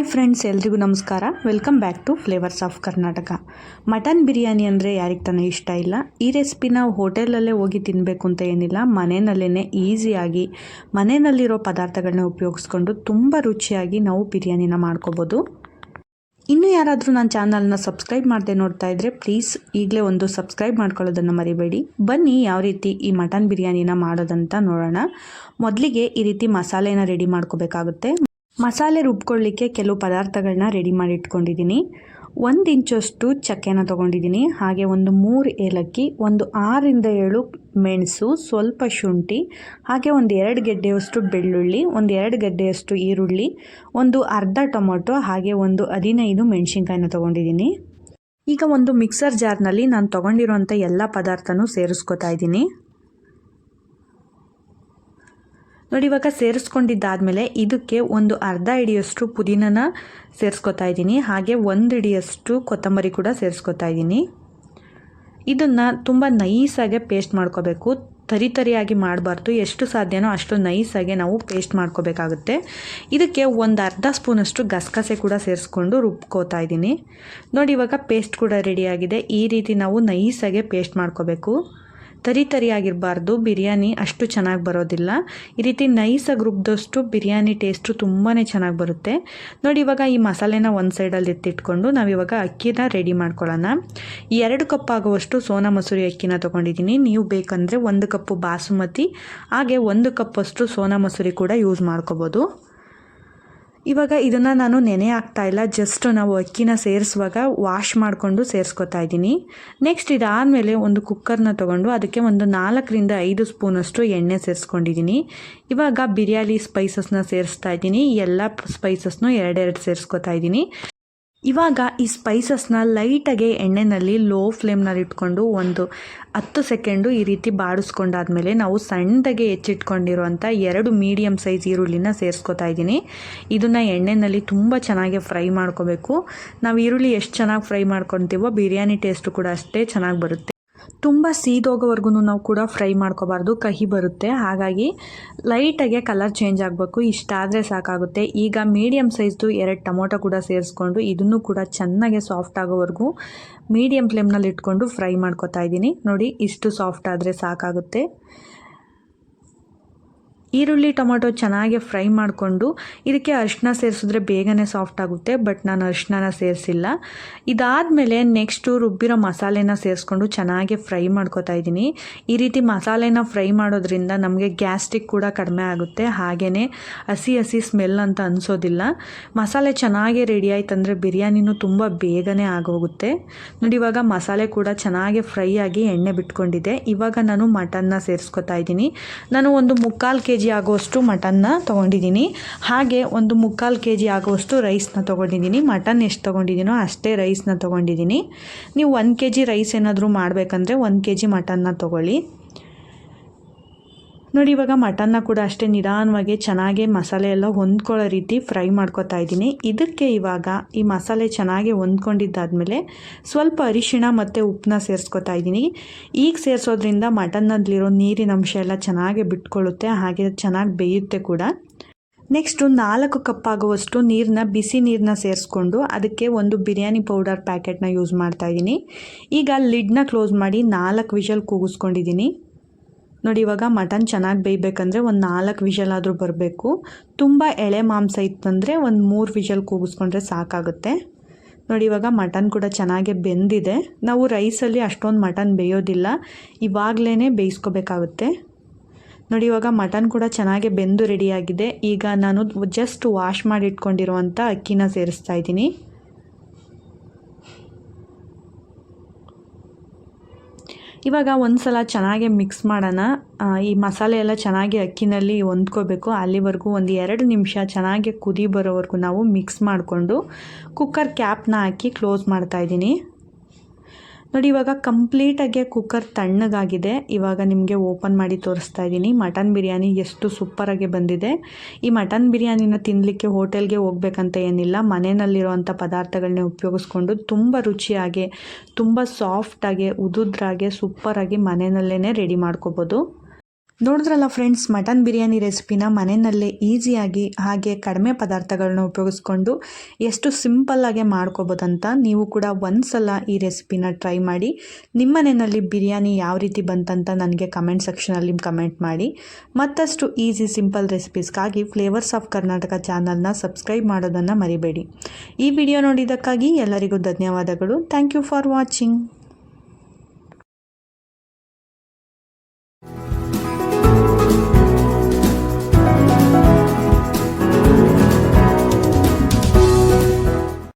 Hi friends, ಎಲ್ರಿಗೂ ನಮಸ್ಕಾರ. Welcome back to flavours of Karnataka mutton biryani ಅಂದರೆ ಯಾರಿಗೆ ತಾನೇ ಇಷ್ಟ ಇಲ್ಲ? ಈ ರೆಸಿಪಿ ನಾವು ಹೋಟೆಲಲ್ಲೇ ಹೋಗಿ ತಿನ್ನಬೇಕು ಅಂತ ಏನಿಲ್ಲ. ಮನೆಯಲ್ಲೇ ಈಸಿಯಾಗಿ ಮನೆಯಲ್ಲಿರೋ ಪದಾರ್ಥಗಳನ್ನ ಉಪಯೋಗಿಸ್ಕೊಂಡು ತುಂಬ ರುಚಿಯಾಗಿ ನಾವು ಬಿರಿಯಾನಿನ ಮಾಡ್ಕೋಬೋದು. ಇನ್ನು ಯಾರಾದರೂ ನನ್ನ ಚಾನಲ್ನ ಸಬ್ಸ್ಕ್ರೈಬ್ ಮಾಡದೆ ನೋಡ್ತಾ ಇದ್ದರೆ ಪ್ಲೀಸ್ ಈಗಲೇ ಒಂದು ಸಬ್ಸ್ಕ್ರೈಬ್ ಮಾಡ್ಕೊಳ್ಳೋದನ್ನು ಮರಿಬೇಡಿ. ಬನ್ನಿ ಯಾವ ರೀತಿ ಈ ಮಟನ್ ಬಿರಿಯಾನಿನ ಮಾಡೋದಂತ ನೋಡೋಣ. ಮೊದಲಿಗೆ ಈ ರೀತಿ ಮಸಾಲೆನ ರೆಡಿ ಮಾಡ್ಕೋಬೇಕಾಗುತ್ತೆ. ಮಸಾಲೆ ರುಬ್ಕೊಳ್ಳಿಕ್ಕೆ ಕೆಲವು ಪದಾರ್ಥಗಳನ್ನ ರೆಡಿ ಮಾಡಿ ಇಟ್ಕೊಂಡಿದ್ದೀನಿ. ಒಂದು ಇಂಚಷ್ಟು ಚಕ್ಕೆನ ತೊಗೊಂಡಿದ್ದೀನಿ. ಹಾಗೆ ಒಂದು ಮೂರು ಏಲಕ್ಕಿ, ಒಂದು ಆರರಿಂದ ಏಳು ಮೆಣಸು, ಸ್ವಲ್ಪ ಶುಂಠಿ, ಹಾಗೆ ಒಂದು ಎರಡು ಗೆಡ್ಡೆಯಷ್ಟು ಬೆಳ್ಳುಳ್ಳಿ, ಒಂದು ಎರಡು ಗಡ್ಡೆಯಷ್ಟು ಈರುಳ್ಳಿ, ಒಂದು ಅರ್ಧ ಟೊಮೊಟೊ, ಹಾಗೆ ಒಂದು ಹದಿನೈದು ಮೆಣಸಿನ್ಕಾಯಿನ ತೊಗೊಂಡಿದ್ದೀನಿ. ಈಗ ಒಂದು ಮಿಕ್ಸರ್ ಜಾರ್ನಲ್ಲಿ ನಾನು ತೊಗೊಂಡಿರೋಂಥ ಎಲ್ಲ ಪದಾರ್ಥನೂ ಸೇರಿಸ್ಕೊತಾ ಇದ್ದೀನಿ. ನೋಡಿ, ಇವಾಗ ಸೇರಿಸ್ಕೊಂಡಿದ್ದಾದಮೇಲೆ ಇದಕ್ಕೆ ಒಂದು ಅರ್ಧ ಹಿಡಿಯಷ್ಟು ಪುದೀನನ ಸೇರಿಸ್ಕೊತಾ ಇದ್ದೀನಿ. ಹಾಗೆ ಒಂದು ಹಿಡಿಯಷ್ಟು ಕೊತ್ತಂಬರಿ ಕೂಡ ಸೇರಿಸ್ಕೊತಾ ಇದ್ದೀನಿ. ಇದನ್ನು ತುಂಬ ನೈಸಾಗೆ ಪೇಸ್ಟ್ ಮಾಡ್ಕೋಬೇಕು. ತರಿ ತರಿಯಾಗಿ ಮಾಡಬಾರ್ದು. ಎಷ್ಟು ಸಾಧ್ಯನೋ ಅಷ್ಟು ನೈಸಾಗೆ ನಾವು ಪೇಸ್ಟ್ ಮಾಡ್ಕೋಬೇಕಾಗುತ್ತೆ. ಇದಕ್ಕೆ ಒಂದು ಅರ್ಧ ಸ್ಪೂನಷ್ಟು ಗಸಗಸೆ ಕೂಡ ಸೇರಿಸ್ಕೊಂಡು ರುಬ್ಕೋತಾ ಇದ್ದೀನಿ. ನೋಡಿ, ಇವಾಗ ಪೇಸ್ಟ್ ಕೂಡ ರೆಡಿಯಾಗಿದೆ ಈ ರೀತಿ ನಾವು ನೈಸಾಗೆ ಪೇಸ್ಟ್ ಮಾಡ್ಕೋಬೇಕು. ತರಿ ತರಿಯಾಗಿರಬಾರ್ದು, ಬಿರಿಯಾನಿ ಅಷ್ಟು ಚೆನ್ನಾಗಿ ಬರೋದಿಲ್ಲ. ಈ ರೀತಿ ನೈಸಾಗಿ ರುಬ್ಬದಷ್ಟು ಬಿರಿಯಾನಿ ಟೇಸ್ಟು ತುಂಬಾ ಚೆನ್ನಾಗಿ ಬರುತ್ತೆ. ನೋಡಿ, ಇವಾಗ ಈ ಮಸಾಲೆನ ಒಂದು ಸೈಡಲ್ಲಿ ಎತ್ತಿಟ್ಕೊಂಡು ನಾವಿವಾಗ ಅಕ್ಕಿನ ರೆಡಿ ಮಾಡ್ಕೊಳ್ಳೋಣ. ಎರಡು ಕಪ್ ಆಗುವಷ್ಟು ಸೋನಾ ಮಸೂರಿ ಅಕ್ಕಿನ ತೊಗೊಂಡಿದ್ದೀನಿ. ನೀವು ಬೇಕಂದರೆ ಒಂದು ಕಪ್ಪು ಬಾಸುಮತಿ, ಹಾಗೆ ಒಂದು ಕಪ್ಪಷ್ಟು ಸೋನಾ ಮಸೂರಿ ಕೂಡ ಯೂಸ್ ಮಾಡ್ಕೋಬೋದು. ಇವಾಗ ಇದನ್ನು ನಾನು ನೆನೆ ಹಾಕ್ತಾ ಇಲ್ಲ. ಜಸ್ಟ್ ನಾವು ಅಕ್ಕಿನ ಸೇರಿಸುವಾಗ ವಾಶ್ ಮಾಡಿಕೊಂಡು ಸೇರಿಸ್ಕೊತಾ ಇದ್ದೀನಿ. ನೆಕ್ಸ್ಟ್ ಇದಾದಮೇಲೆ ಒಂದು ಕುಕ್ಕರ್ನ ತೊಗೊಂಡು ಅದಕ್ಕೆ ಒಂದು ನಾಲ್ಕರಿಂದ ಐದು ಸ್ಪೂನಷ್ಟು ಎಣ್ಣೆ ಸೇರಿಸ್ಕೊಂಡಿದ್ದೀನಿ. ಇವಾಗ ಬಿರಿಯಾನಿ ಸ್ಪೈಸಸ್ನ ಸೇರಿಸ್ತಾ ಇದ್ದೀನಿ. ಎಲ್ಲ ಸ್ಪೈಸಸ್ನು ಎರಡೆರಡು ಸೇರಿಸ್ಕೊತಾ ಇದ್ದೀನಿ. ಇವಾಗ ಈ ಸ್ಪೈಸಸ್ನ ಲೈಟಾಗಿ ಎಣ್ಣೆಯಲ್ಲಿ ಲೋ ಫ್ಲೇಮ್ನಲ್ಲಿ ಇಟ್ಕೊಂಡು ಒಂದು ಹತ್ತು ಸೆಕೆಂಡು ಈ ರೀತಿ ಬಾಡಿಸ್ಕೊಂಡಾದ್ಮೇಲೆ ನಾವು ಸಣ್ಣದಾಗೆ ಹೆಚ್ಚಿಟ್ಕೊಂಡಿರುವಂಥ ಎರಡು ಮೀಡಿಯಮ್ ಸೈಜ್ ಈರುಳ್ಳಿನ ಸೇರಿಸ್ಕೊತಾ ಇದ್ದೀನಿ. ಇದನ್ನು ಎಣ್ಣೆಯಲ್ಲಿ ತುಂಬ ಚೆನ್ನಾಗಿ ಫ್ರೈ ಮಾಡ್ಕೋಬೇಕು. ನಾವು ಈರುಳ್ಳಿ ಎಷ್ಟು ಚೆನ್ನಾಗಿ ಫ್ರೈ ಮಾಡ್ಕೊತೀವೋ ಬಿರಿಯಾನಿ ಟೇಸ್ಟು ಕೂಡ ಅಷ್ಟೇ ಚೆನ್ನಾಗಿ ಬರುತ್ತೆ. ತುಂಬ ಸೀದೋಗೋವರೆಗೂ ನಾವು ಕೂಡ ಫ್ರೈ ಮಾಡ್ಕೋಬಾರ್ದು, ಕಹಿ ಬರುತ್ತೆ. ಹಾಗಾಗಿ ಲೈಟಾಗೆ ಕಲರ್ ಚೇಂಜ್ ಆಗಬೇಕು ಇಷ್ಟಾದರೆ ಸಾಕಾಗುತ್ತೆ. ಈಗ ಮೀಡಿಯಮ್ ಸೈಜ್ದು ಎರಡು ಟೊಮೊಟೊ ಕೂಡ ಸೇರಿಸ್ಕೊಂಡು ಇದನ್ನು ಕೂಡ ಚೆನ್ನಾಗೆ ಸಾಫ್ಟ್ ಆಗೋವರೆಗೂ ಮೀಡಿಯಮ್ ಫ್ಲೇಮ್ನಲ್ಲಿ ಇಟ್ಕೊಂಡು ಫ್ರೈ ಮಾಡ್ಕೊತಾ ಇದ್ದೀನಿ. ನೋಡಿ, ಇಷ್ಟು ಸಾಫ್ಟ್ ಆದರೆ ಸಾಕಾಗುತ್ತೆ. ಈರುಳ್ಳಿ ಟೊಮೊಟೊ ಚೆನ್ನಾಗಿ ಫ್ರೈ ಮಾಡಿಕೊಂಡು ಇದಕ್ಕೆ ಅರಿಶಿನ ಸೇರಿಸಿದ್ರೆ ಬೇಗನೆ ಸಾಫ್ಟ್ ಆಗುತ್ತೆ ಬಟ್ ನಾನು ಅರಿಶಿನ ಸೇರಿಸಿಲ್ಲ. ಇದಾದಮೇಲೆ ನೆಕ್ಸ್ಟು ರುಬ್ಬಿರೋ ಮಸಾಲೆನ ಸೇರಿಸ್ಕೊಂಡು ಚೆನ್ನಾಗಿ ಫ್ರೈ ಮಾಡ್ಕೋತಾ ಇದ್ದೀನಿ. ಈ ರೀತಿ ಮಸಾಲೆನ ಫ್ರೈ ಮಾಡೋದ್ರಿಂದ ನಮಗೆ ಗ್ಯಾಸ್ಟ್ರಿಕ್ ಕೂಡ ಕಡಿಮೆ ಆಗುತ್ತೆ ಹಾಗೆಯೇ ಹಸಿ ಹಸಿ ಸ್ಮೆಲ್ ಅಂತ ಅನಿಸೋದಿಲ್ಲ. ಮಸಾಲೆ ಚೆನ್ನಾಗಿ ರೆಡಿ ಆಯ್ತಂದರೆ ಬಿರಿಯಾನಿನೂ ತುಂಬ ಬೇಗನೆ ಆಗೋಗುತ್ತೆ. ನೋಡಿ, ಇವಾಗ ಮಸಾಲೆ ಕೂಡ ಚೆನ್ನಾಗಿ ಫ್ರೈ ಆಗಿ ಎಣ್ಣೆ ಬಿಟ್ಕೊಂಡಿದೆ. ಇವಾಗ ನಾನು ಮಟನ್ನ ಸೇರಿಸ್ಕೊತಾ ಇದ್ದೀನಿ. ನಾನು ಒಂದು ಮುಕ್ಕಾಲು ಕೆ ಜಿ ಆಗುವಷ್ಟು ಮಟನ್ನ ತೊಗೊಂಡಿದ್ದೀನಿ. ಹಾಗೆ ಒಂದು ಮುಕ್ಕಾಲು ಕೆ ಜಿ ಆಗುವಷ್ಟು ರೈಸ್ನ ತೊಗೊಂಡಿದ್ದೀನಿ. ಮಟನ್ ಎಷ್ಟು ತೊಗೊಂಡಿದ್ದೀನೋ ಅಷ್ಟೇ ರೈಸ್ನ ತೊಗೊಂಡಿದ್ದೀನಿ. ನೀವು ಒಂದು ಕೆ ಜಿ ರೈಸ್ ಏನಾದರೂ ಮಾಡಬೇಕಂದ್ರೆ ಒಂದು ಕೆ ಜಿ ಮಟನ್ನ ತೊಗೊಳ್ಳಿ. ನೋಡಿ, ಇವಾಗ ಮಟನ್ನ ಕೂಡ ಅಷ್ಟೇ ನಿಧಾನವಾಗಿ ಚೆನ್ನಾಗಿ ಮಸಾಲೆ ಎಲ್ಲ ಹೊಂದ್ಕೊಳ್ಳೋ ರೀತಿ ಫ್ರೈ ಮಾಡ್ಕೊತಾ ಇದ್ದೀನಿ. ಇದಕ್ಕೆ ಇವಾಗ ಈ ಮಸಾಲೆ ಚೆನ್ನಾಗಿ ಹೊಂದ್ಕೊಂಡಿದ್ದಾದಮೇಲೆ ಸ್ವಲ್ಪ ಅರಿಶಿಣ ಮತ್ತು ಉಪ್ಪನ್ನ ಸೇರಿಸ್ಕೊತಾ ಇದ್ದೀನಿ. ಈಗ ಸೇರಿಸೋದ್ರಿಂದ ಮಟನ್ನಲ್ಲಿರೋ ನೀರಿನ ಅಂಶ ಎಲ್ಲ ಚೆನ್ನಾಗಿ ಬಿಟ್ಕೊಳ್ಳುತ್ತೆ, ಹಾಗೆ ಚೆನ್ನಾಗಿ ಬೇಯುತ್ತೆ ಕೂಡ. ನೆಕ್ಸ್ಟು ನಾಲ್ಕು ಕಪ್ ಆಗುವಷ್ಟು ನೀರನ್ನ ಬಿಸಿ ನೀರನ್ನ ಸೇರಿಸ್ಕೊಂಡು ಅದಕ್ಕೆ ಒಂದು ಬಿರಿಯಾನಿ ಪೌಡರ್ ಪ್ಯಾಕೆಟ್ನ ಯೂಸ್ ಮಾಡ್ತಾಯಿದ್ದೀನಿ ಈಗ ಲಿಡ್ನ ಕ್ಲೋಸ್ ಮಾಡಿ ನಾಲ್ಕು ವಿಷಲ್ ಕೂಗಿಸ್ಕೊಂಡಿದ್ದೀನಿ. ನೋಡಿ, ಇವಾಗ ಮಟನ್ ಚೆನ್ನಾಗಿ ಬೇಯಬೇಕಂದ್ರೆ ಒಂದು ನಾಲ್ಕು ವಿಷಲ್ ಆದರೂ ಬರಬೇಕು. ತುಂಬ ಎಳೆ ಮಾಂಸ ಇತ್ತಂದರೆ ಒಂದು ಮೂರು ವಿಷಲ್ ಕೂಗಿಸ್ಕೊಂಡ್ರೆ ಸಾಕಾಗುತ್ತೆ. ನೋಡಿ, ಇವಾಗ ಮಟನ್ ಕೂಡ ಚೆನ್ನಾಗೆ ಬೆಂದಿದೆ. ನಾವು ರೈಸಲ್ಲಿ ಅಷ್ಟೊಂದು ಮಟನ್ ಬೇಯೋದಿಲ್ಲ. ಇವಾಗಲೇ ಬೇಯಿಸ್ಕೋಬೇಕಾಗುತ್ತೆ. ನೋಡಿ, ಇವಾಗ ಮಟನ್ ಕೂಡ ಚೆನ್ನಾಗೆ ಬೆಂದು ರೆಡಿಯಾಗಿದೆ. ಈಗ ನಾನು ಜಸ್ಟ್ ವಾಶ್ ಮಾಡಿ ಇಟ್ಕೊಂಡಿರುವಂಥ ಅಕ್ಕಿನ ಸೇರಿಸ್ತಾ ಇದ್ದೀನಿ. ಇವಾಗ ಒಂದು ಸಲ ಚೆನ್ನಾಗಿ ಮಿಕ್ಸ್ ಮಾಡೋಣ. ಈ ಮಸಾಲೆ ಎಲ್ಲ ಚೆನ್ನಾಗಿ ಅಕ್ಕಿನಲ್ಲಿ ಹೊಂದ್ಕೋಬೇಕು. ಅಲ್ಲಿವರೆಗೂ ಒಂದು ಎರಡು ನಿಮಿಷ ಚೆನ್ನಾಗಿ ಕುದಿ ಬರೋವರೆಗೂ ನಾವು ಮಿಕ್ಸ್ ಮಾಡಿಕೊಂಡು ಕುಕ್ಕರ್ ಕ್ಯಾಪ್ನ ಹಾಕಿ ಕ್ಲೋಸ್ ಮಾಡ್ತಾಯಿದ್ದೀನಿ ನೋಡಿ, ಇವಾಗ ಕಂಪ್ಲೀಟಾಗಿ ಕುಕ್ಕರ್ ತಣ್ಣಗಾಗಿದೆ. ಇವಾಗ ನಿಮಗೆ ಓಪನ್ ಮಾಡಿ ತೋರಿಸ್ತಾ ಇದ್ದೀನಿ. ಮಟನ್ ಬಿರಿಯಾನಿ ಎಷ್ಟು ಸೂಪರಾಗಿ ಬಂದಿದೆ. ಈ ಮಟನ್ ಬಿರಿಯಾನಿನ ತಿನ್ನಲಿಕ್ಕೆ ಹೋಟೆಲ್ಗೆ ಹೋಗ್ಬೇಕಂತ ಏನಿಲ್ಲ. ಮನೆಯಲ್ಲಿರುವಂಥ ಪದಾರ್ಥಗಳನ್ನೇ ಉಪಯೋಗಿಸ್ಕೊಂಡು ತುಂಬ ರುಚಿಯಾಗಿ, ತುಂಬ ಸಾಫ್ಟಾಗಿ ಉದುದ್ರಾಗೆ ಸೂಪರಾಗಿ ಮನೆಯಲ್ಲೇ ರೆಡಿ ಮಾಡ್ಕೋಬೋದು. ನೋಡಿದ್ರಲ್ಲ ಫ್ರೆಂಡ್ಸ್ ಮಟನ್ ಬಿರಿಯಾನಿ ರೆಸಿಪಿನ ಮನೆಯಲ್ಲೇ ಈಸಿಯಾಗಿ ಹಾಗೆ ಕಡಿಮೆ ಪದಾರ್ಥಗಳನ್ನ ಉಪಯೋಗಿಸ್ಕೊಂಡು ಎಷ್ಟು ಸಿಂಪಲ್ಲಾಗೆ ಮಾಡ್ಕೋಬೋದಂತ ನೀವು ಕೂಡ ಒಂದು ಸಲ ಈ ರೆಸಿಪಿನ ಟ್ರೈ ಮಾಡಿ, ನಿಮ್ಮ ಮನೆಯಲ್ಲಿ ಬಿರಿಯಾನಿ ಯಾವ ರೀತಿ ಬಂತಂತ ನನಗೆ ಕಮೆಂಟ್ ಸೆಕ್ಷನಲ್ಲಿ ಕಮೆಂಟ್ ಮಾಡಿ. ಮತ್ತಷ್ಟು ಈಸಿ ಸಿಂಪಲ್ ರೆಸಿಪೀಸ್ಗಾಗಿ ಫ್ಲೇವರ್ಸ್ ಆಫ್ ಕರ್ನಾಟಕ ಚಾನಲ್ನ ಸಬ್ಸ್ಕ್ರೈಬ್ ಮಾಡೋದನ್ನು ಮರಿಬೇಡಿ. ಈ ವಿಡಿಯೋ ನೋಡಿದ್ದಕ್ಕಾಗಿ ಎಲ್ಲರಿಗೂ ಧನ್ಯವಾದಗಳು. Thank you for watching